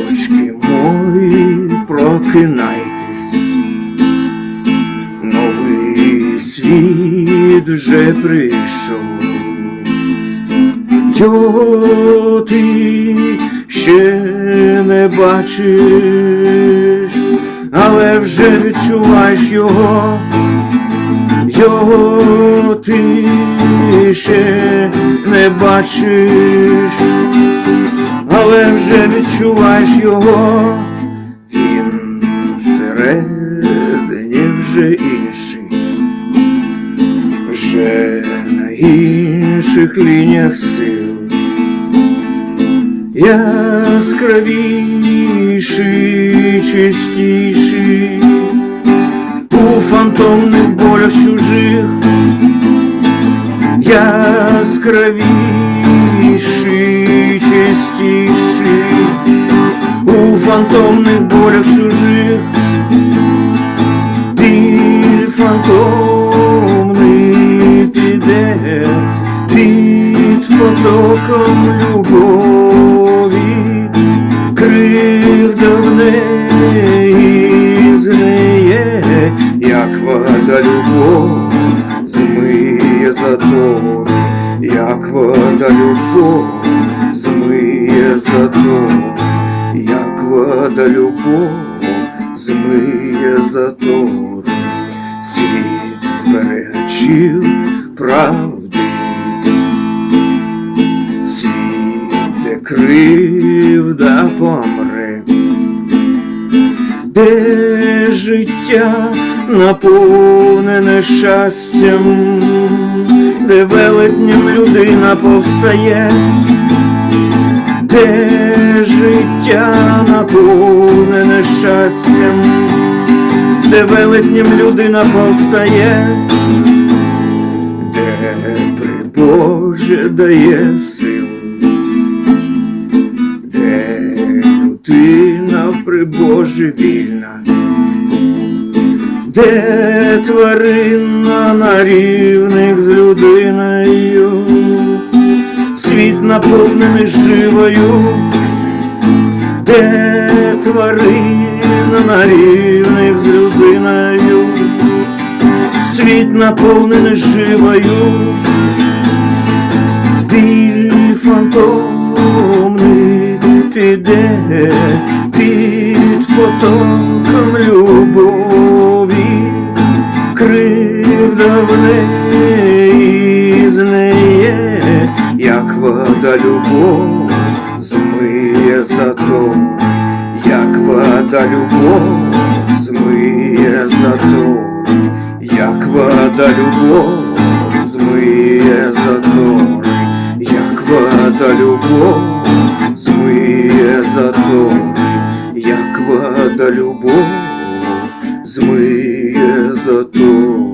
діточки мої, прокинайтесь, новий світ вже прийшов, Його ти ще не бачиш, але вже відчуваєш його, його ти ще не бачиш вже відчуваєш його, він всередині вже інший, вже на інших лініях сил. Яскравіший, чистіший, у фантомних болях чужих, яскравіший, біль фантомний піде під потоком любові, кривда в неї згниє, як вода любов змиє затор, як вода любов змиє затор, як вода любов змиє затор, світ зберегачів правди, світ, де кривда помре, де життя наповнене щастям, де велетнім людина повстає, де життя наповнене щастям, де велетнім людина повстає, де при Боже дає силу, де людина при Боже вільна, де тварина на рівних з людиною, світ наповнений живою, де тварина на рівних з людиною, світ наповнений живою, біль фантомний піде під потоком любові, кривда в неї знеє, як вода любов змиє затор, як вода любов змиє затор, як вода любов змиє затор, як вода любов змиє затор, як вода любов змиє затор.